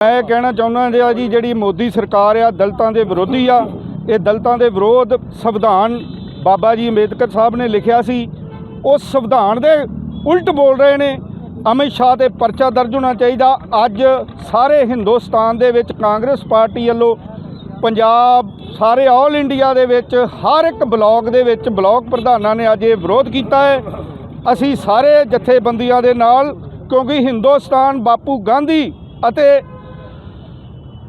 ਮੈਂ ਕਹਿਣਾ ਚਾਹੁੰਦਾ ਜੀ ਆ ਜੀ, ਜਿਹੜੀ ਮੋਦੀ ਸਰਕਾਰ ਆ, ਦਲਤਾਂ ਦੇ ਵਿਰੋਧੀ ਆ, ਇਹ ਦਲਤਾਂ ਦੇ ਵਿਰੋਧ ਸੰਵਿਧਾਨ ਬਾਬਾ ਜੀ ਅੰਬੇਦਕਰ ਸਾਹਿਬ ਨੇ ਲਿਖਿਆ ਸੀ। ਉਸ ਸੰਵਿਧਾਨ ਦੇ ਉਲਟ ਬੋਲ ਰਹੇ ਨੇ। ਅਮਿਤ ਸ਼ਾਹ ਤੇ ਪਰਚਾ ਦਰਜ ਹੋਣਾ ਚਾਹੀਦਾ। ਅੱਜ ਸਾਰੇ ਹਿੰਦੁਸਤਾਨ ਦੇ ਵਿੱਚ ਕਾਂਗਰਸ ਪਾਰਟੀ ਵੱਲੋਂ ਪੰਜਾਬ, ਸਾਰੇ ਆਲ ਇੰਡੀਆ ਦੇ ਵਿੱਚ, ਹਰ ਇੱਕ ਬਲਾਕ ਦੇ ਵਿੱਚ ਬਲਾਕ ਪ੍ਰਧਾਨਾਂ ਨੇ ਅੱਜ ਇਹ ਵਿਰੋਧ ਕੀਤਾ ਹੈ। ਅਸੀਂ ਸਾਰੇ ਜਥੇਬੰਦੀਆਂ ਦੇ ਨਾਲ, ਕਿਉਂਕਿ ਹਿੰਦੁਸਤਾਨ ਬਾਪੂ ਗਾਂਧੀ ਅਤੇ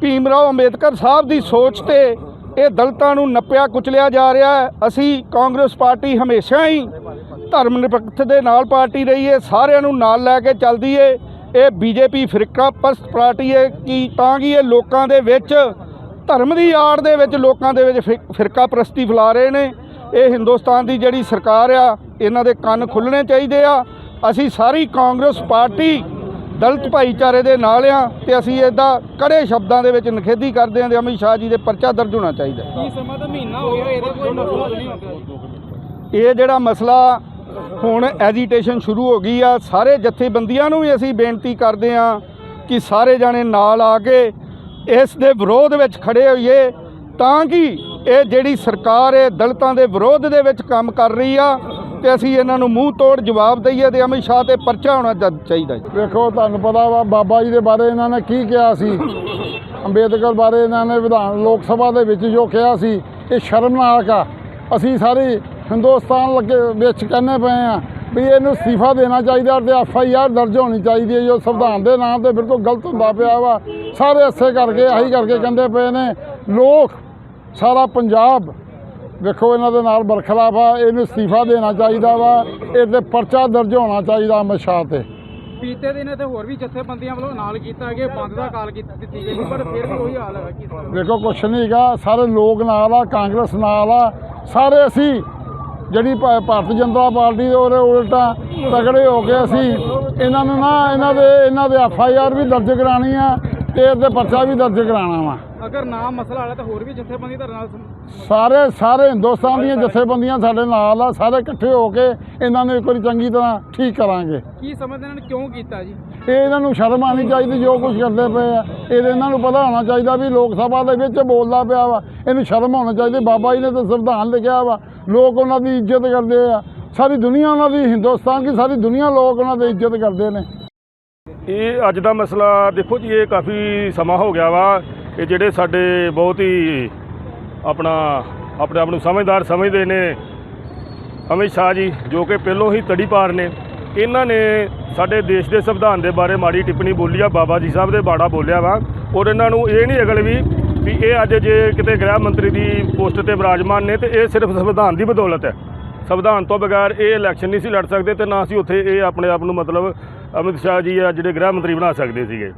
ਭੀਮ ਰਾਓ ਅੰਬੇਦਕਰ ਸਾਹਿਬ ਦੀ ਸੋਚ ਤੇ ਇਹ ਦਲਤਾਂ ਨੂੰ ਨੱਪਿਆ ਕੁਚਲਿਆ ਜਾ ਰਿਹਾ ਹੈ। ਅਸੀਂ ਕਾਂਗਰਸ ਪਾਰਟੀ ਹਮੇਸ਼ਾ ਹੀ ਧਰਮ ਨਿਰਪੱਖ ਦੇ ਨਾਲ ਪਾਰਟੀ ਰਹੀ ਹੈ। ਸਾਰਿਆਂ ਨੂੰ ਨਾਲ ਲੈ ਕੇ ਚੱਲਦੀ ਏ। ਇਹ ਬੀਜੇਪੀ ਫਿਰਕਾ ਪਰਸਤ ਪਾਰਟੀ ਹੈ ਕਿ ਤਾਂ ਕਿ ਇਹ ਲੋਕਾਂ ਦੇ ਵਿੱਚ ਧਰਮ ਦੀ ਆੜ ਦੇ ਵਿੱਚ ਲੋਕਾਂ ਦੇ ਵਿੱਚ ਫਿ- ਫਿਰਕਾ ਪ੍ਰਸਤੀ ਫੈਲਾ ਰਹੇ ਨੇ। ਇਹ ਹਿੰਦੁਸਤਾਨ ਦੀ ਜਿਹੜੀ ਸਰਕਾਰ ਆ, ਇਹਨਾਂ ਦੇ ਕੰਨ ਖੁੱਲਣੇ ਚਾਹੀਦੇ ਆ। ਅਸੀਂ ਸਾਰੀ ਕਾਂਗਰਸ ਪਾਰਟੀ ਦਲਿਤ ਭਾਈਚਾਰੇ ਦੇ ਨਾਲ ਆ ਤੇ ਅਸੀਂ ਇਹਦਾ ਕੜੇ ਸ਼ਬਦਾਂ ਦੇ ਵਿੱਚ ਨਿਖੇਧੀ ਕਰਦੇ ਹਾਂ ਤੇ ਅਮਿਤ ਸ਼ਾਹ ਜੀ ਦੇ ਪਰਚਾ ਦਰਜ ਹੋਣਾ ਚਾਹੀਦਾ ਕੀ ਸਮਾਂ ਤਾਂ ਮਹੀਨਾ ਹੋ ਗਿਆ ਇਹਦਾ ਕੋਈ ਮਸਲਾ ਨਹੀਂ ਹੁੰਦਾ ਇਹ ਜਿਹੜਾ ਮਸਲਾ ਹੁਣ ਐਜੀਟੇਸ਼ਨ ਸ਼ੁਰੂ ਹੋ ਗਈ ਆ ਸਾਰੇ ਜਥੇਬੰਦੀਆਂ ਨੂੰ ਵੀ ਅਸੀਂ ਬੇਨਤੀ ਕਰਦੇ ਆ ਕਿ ਸਾਰੇ ਜਾਣੇ ਨਾਲ ਆ ਕੇ ਇਸ ਦੇ ਵਿਰੋਧ ਵਿੱਚ ਖੜੇ ਹੋਈਏ ਤਾਂ ਕਿ ਇਹ ਜਿਹੜੀ ਸਰਕਾਰ ਹੈ ਦਲਿਤਾਂ ਦੇ ਵਿਰੋਧ ਦੇ ਵਿੱਚ ਕੰਮ ਕਰ ਰਹੀ ਆ ਤੇ ਅਸੀਂ ਇਹਨਾਂ ਨੂੰ ਮੂੰਹ ਤੋੜ ਜਵਾਬ ਦਈਏ ਤੇ ਅਮਿਤ ਸ਼ਾਹ ਤੇ ਪਰਚਾ ਹੋਣਾ ਚਾਹੀਦਾ ਜੀ। ਵੇਖੋ, ਤੁਹਾਨੂੰ ਪਤਾ ਵਾ, ਬਾਬਾ ਜੀ ਦੇ ਬਾਰੇ ਇਹਨਾਂ ਨੇ ਕੀ ਕਿਹਾ ਸੀ? ਅੰਬੇਦਕਰ ਬਾਰੇ ਇਹਨਾਂ ਨੇ ਵਿਧਾਨ, ਲੋਕ ਸਭਾ ਦੇ ਵਿੱਚ ਜੋ ਕਿਹਾ ਸੀ, ਇਹ ਸ਼ਰਮਨਾਕ ਆ। ਅਸੀਂ ਸਾਰੇ ਹਿੰਦੁਸਤਾਨ ਲੱਗੇ ਵਿੱਚ ਕਹਿੰਦੇ ਪਏ ਆ ਵੀ ਇਹਨੂੰ ਅਸਤੀਫਾ ਦੇਣਾ ਚਾਹੀਦਾ ਤੇ ਐਫ ਆਈ ਆਰ ਦਰਜ ਹੋਣੀ ਚਾਹੀਦੀ ਹੈ। ਜੋ ਸੰਵਿਧਾਨ ਦੇ ਨਾਮ ਤੇ ਬਿਲਕੁਲ ਗਲਤ ਹੁੰਦਾ ਪਿਆ ਵਾ। ਸਾਰੇ ਐਸੇ ਕਰਕੇ, ਆਹੀ ਕਰਕੇ ਕਹਿੰਦੇ ਪਏ ਨੇ, ਲੋਕ, ਸਾਰਾ ਪੰਜਾਬ ਵੇਖੋ ਇਹਨਾਂ ਦੇ ਨਾਲ ਬਰਖਲਾਫ ਆ ਇਹਨੂੰ ਅਸਤੀਫਾ ਦੇਣਾ ਚਾਹੀਦਾ ਵਾ ਇਹ ਤੇ ਪਰਚਾ ਦਰਜ ਹੋਣਾ ਚਾਹੀਦਾ ਅਮਿਤ ਸ਼ਾਹ ਤੇ। ਬੀਤੇ ਦਿਨ ਤੇ ਹੋਰ ਵੀ ਜਥੇਬੰਦੀਆਂ ਵੱਲੋਂ ਨਾਲ ਕੀਤਾ ਗਿਆ ਬੰਦ ਦਾ ਕਾਲ ਕੀਤੀ ਦਿੱਤੀ ਗਈ ਪਰ ਫਿਰ ਵੀ ਉਹੀ ਹਾਲ ਹੈ ਕੀ ਵੇਖੋ ਕੁਛ ਨਹੀਂ ਹੈਗਾ ਸਾਰੇ ਲੋਕ ਨਾਲ ਆ ਕਾਂਗਰਸ ਨਾਲ ਆ ਸਾਰੇ ਅਸੀਂ ਜਿਹੜੀ ਭਾਰਤੀ ਜਨਤਾ ਪਾਰਟੀ ਦੇ ਉਹਦੇ ਉਲਟਾ ਤਗੜੇ ਹੋ ਕੇ ਅਸੀਂ ਇਹਨਾਂ ਨੂੰ ਨਾ ਇਹਨਾਂ ਦੇ ਇਹਨਾਂ ਦੇ ਐਫ ਆਈ ਆਰ ਵੀ ਦਰਜ ਕਰਾਣੀ ਆ ਤੇ ਇਹਦੇ ਪਰਚਾ ਵੀ ਦਰਜ ਕਰਾਉਣਾ ਵਾ। ਅਗਰ ਨਾ ਮਸਲਾ ਹਾਲੇ ਤਾਂ ਹੋਰ ਵੀ ਜਥੇਬੰਦੀ ਧਰਨ ਸਾਰੇ ਸਾਰੇ ਹਿੰਦੁਸਤਾਨ ਦੀਆਂ ਜਥੇਬੰਦੀਆਂ ਸਾਡੇ ਨਾਲ ਆ ਸਾਰੇ ਇਕੱਠੇ ਹੋ ਕੇ ਇਹਨਾਂ ਨੂੰ ਇੱਕ ਵਾਰੀ ਚੰਗੀ ਤਰ੍ਹਾਂ ਠੀਕ ਕਰਾਂਗੇ। ਕੀ ਸਮਝਦੇ ਨੇ ਕਿਉਂ ਕੀਤਾ ਜੀ? ਇਹ ਇਹਨਾਂ ਨੂੰ ਸ਼ਰਮ ਆਣੀ ਚਾਹੀਦੀ ਜੋ ਕੁਝ ਕਰਦੇ ਪਏ ਆ। ਇਹ ਇਹਨਾਂ ਨੂੰ ਪਤਾ ਹੋਣਾ ਚਾਹੀਦਾ ਵੀ ਲੋਕ ਸਭਾ ਦੇ ਵਿੱਚ ਬੋਲਦਾ ਪਿਆ ਵਾ। ਇਹਨੂੰ ਸ਼ਰਮ ਹੋਣਾ ਚਾਹੀਦੀ ਬਾਬਾ ਜੀ ਨੇ ਤਾਂ ਸੰਵਿਧਾਨ ਲਿਖਿਆ ਵਾ। ਲੋਕ ਉਹਨਾਂ ਦੀ ਇੱਜ਼ਤ ਕਰਦੇ ਆ। ਸਾਰੀ ਦੁਨੀਆ ਉਹਨਾਂ ਦੀ ਹਿੰਦੁਸਤਾਨ ਦੀ ਸਾਰੀ ਦੁਨੀਆ ਲੋਕ ਉਹਨਾਂ ਦੀ ਇੱਜ਼ਤ ਕਰਦੇ ਨੇ। ਇਹ ਅੱਜ ਦਾ ਮਸਲਾ ਦੇਖੋ ਜੀ ਇਹ ਕਾਫੀ ਸਮਾਂ ਹੋ ਗਿਆ ਵਾ। ਇਹ ਜਿਹੜੇ ਸਾਡੇ ਬਹੁਤ ਹੀ ਆਪਣਾ, ਆਪਣੇ ਆਪ ਨੂੰ ਸਮਝਦਾਰ ਸਮਝਦੇ ਨੇ। ਅਮਿਤ ਸ਼ਾਹ ਜੀ, ਜੋ ਕਿ ਪਹਿਲੋਂ ਹੀ ਤੜੀ ਪਾਰ ਨੇ। ਇਹਨਾਂ ਨੇ ਸਾਡੇ ਦੇਸ਼ ਦੇ ਸੰਵਿਧਾਨ ਦੇ ਬਾਰੇ ਮਾੜੀ ਟਿੱਪਣੀ ਬੋਲੀ ਆ, ਬਾਬਾ ਜੀ ਸਾਹਿਬ ਦੇ ਬਾੜਾ ਬੋਲਿਆ ਵਾ। ਔਰ ਇਹਨਾਂ ਨੂੰ ਇਹ ਨਹੀਂ ਅਗਲ ਵੀ ਵੀ ਇਹ ਅੱਜ ਜੇ ਕਿਤੇ ਗ੍ਰਹਿ ਮੰਤਰੀ ਦੀ ਪੋਸਟ ਤੇ ਵਿਰਾਜਮਾਨ ਨੇ, ਤੇ ਇਹ ਸਿਰਫ ਸੰਵਿਧਾਨ ਦੀ ਬਦੌਲਤ ਹੈ। ਸੰਵਿਧਾਨ ਤੋਂ ਬਗੈਰ ਇਹ ਇਲੈਕਸ਼ਨ ਨਹੀਂ ਸੀ ਲੜ ਸਕਦੇ ਤੇ ਨਾ ਸੀ ਉੱਥੇ ਇਹ ਆਪਣੇ ਆਪ ਨੂੰ ਮਤਲਬ ਅਮਿਤ ਸ਼ਾਹ ਜੀ ਆ ਜਿਹੜੇ ਗ੍ਰਹਿ ਮੰਤਰੀ ਬਣਾ ਸਕਦੇ ਸੀਗੇ।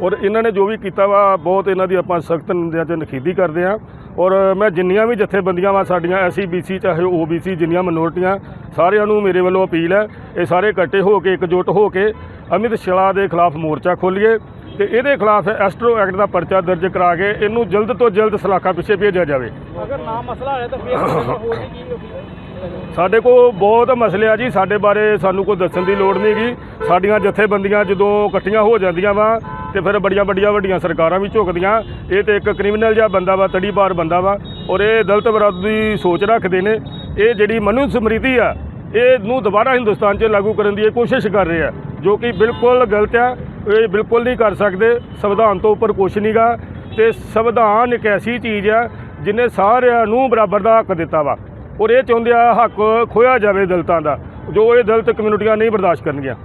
ਔਰ ਇਹਨਾਂ ਨੇ ਜੋ ਵੀ ਕੀਤਾ ਵਾ ਬਹੁਤ ਇਹਨਾਂ ਦੀ ਆਪਾਂ ਸਖਤ ਨਿੰਦਿਆ ਤੇ ਨਖੇਦੀ ਕਰਦੇ ਆ ਔਰ ਮੈਂ ਜਿੰਨੀਆਂ ਵੀ ਜਥੇਬੰਦੀਆਂ ਵਾ ਸਾਡੀਆਂ ਐਸਸੀ ਬੀਸੀ ਚਾਹੇ ਓਬੀਸੀ ਜਿੰਨੀਆਂ ਮਿਨੋਰਟੀਆਂ ਸਾਰਿਆਂ ਨੂੰ ਮੇਰੇ ਵੱਲੋਂ ਅਪੀਲ ਹੈ ਇਹ ਸਾਰੇ ਇਕੱਠੇ ਹੋ ਕੇ ਇਕਜੁੱਟ ਹੋ ਕੇ ਅਮਿਤ ਸ਼ਾਹ ਦੇ ਖਿਲਾਫ ਮੋਰਚਾ ਖੋਲ੍ਹੀਏ ਤੇ ਇਹਦੇ ਖਿਲਾਫ ਐਸਟਰੋ ਐਕਟ ਦਾ ਪਰਚਾ ਦਰਜ ਕਰਾ ਕੇ ਇਹਨੂੰ ਜਲਦ ਤੋਂ ਜਲਦ ਸਲਾਖਾ ਪਿੱਛੇ ਭੇਜਿਆ ਜਾਵੇ। ਅਗਰ ਨਾ ਮਸਲਾ ਹਾਲੇ ਤਾਂ ਫਿਰ ਵੀ ਕੀ ਸਾਡੇ ਕੋਲ ਬਹੁਤ ਮਸਲੇ ਆ ਜੀ ਸਾਡੇ ਬਾਰੇ ਸਾਨੂੰ ਕੋਈ ਦੱਸਣ ਦੀ ਲੋੜ ਨਹੀਂ ਗੀ। ਸਾਡੀਆਂ ਜਥੇਬੰਦੀਆਂ ਜਦੋਂ ਇਕੱਠੀਆਂ ਹੋ ਜਾਂਦੀਆਂ ਵਾ ਤੇ ਫਿਰ ਬੜੀਆਂ ਵੱਡੀਆਂ ਵੱਡੀਆਂ ਸਰਕਾਰਾਂ ਵੀ ਝੁਕਦੀਆਂ। ਇਹ ਤੇ ਇੱਕ ਕ੍ਰਿਮੀਨਲ ਜਿਹਾ ਬੰਦਾ ਵਾ, ਤੜੀਬਾਰ ਬੰਦਾ ਵਾ, ਔਰ ਇਹ ਦਲਤ ਵਿਰੋਧੀ ਸੋਚ ਰੱਖਦੇ ਨੇ। ਇਹ ਜਿਹੜੀ ਮਨੂ ਸਮ੍ਰਿਤੀ ਆ ਇਹ ਨੂੰ ਦੁਬਾਰਾ ਹਿੰਦੁਸਤਾਨ 'ਚ ਲਾਗੂ ਕਰਨ ਦੀ ਇਹ ਕੋਸ਼ਿਸ਼ ਕਰ ਰਹੇ ਆ, ਜੋ ਕਿ ਬਿਲਕੁਲ ਗਲਤ ਆ, ਇਹ ਬਿਲਕੁਲ ਨਹੀਂ ਕਰ ਸਕਦੇ, ਸੰਵਿਧਾਨ ਤੋਂ ਉੱਪਰ ਕੁਛ ਨਹੀਂਗਾ ਤੇ ਸੰਵਿਧਾਨ ਇੱਕ ਐਸੀ ਚੀਜ਼ ਆ ਜਿਹਨੇ ਸਾਰਿਆਂ ਨੂੰ ਬਰਾਬਰ ਦਾ ਹੱਕ ਦਿੱਤਾ ਵਾ, ਔਰ ਇਹ ਚਾਹੁੰਦੇ ਆ ਹੱਕ ਖੋਇਆ ਜਾਵੇ ਦਲਤਾਂ ਦਾ, ਜੋ ਇਹ ਦਲਤ ਕਮਿਊਨਿਟੀਆਂ ਨਹੀਂ ਬਰਦਾਸ਼ਤ ਕਰਨਗੀਆਂ।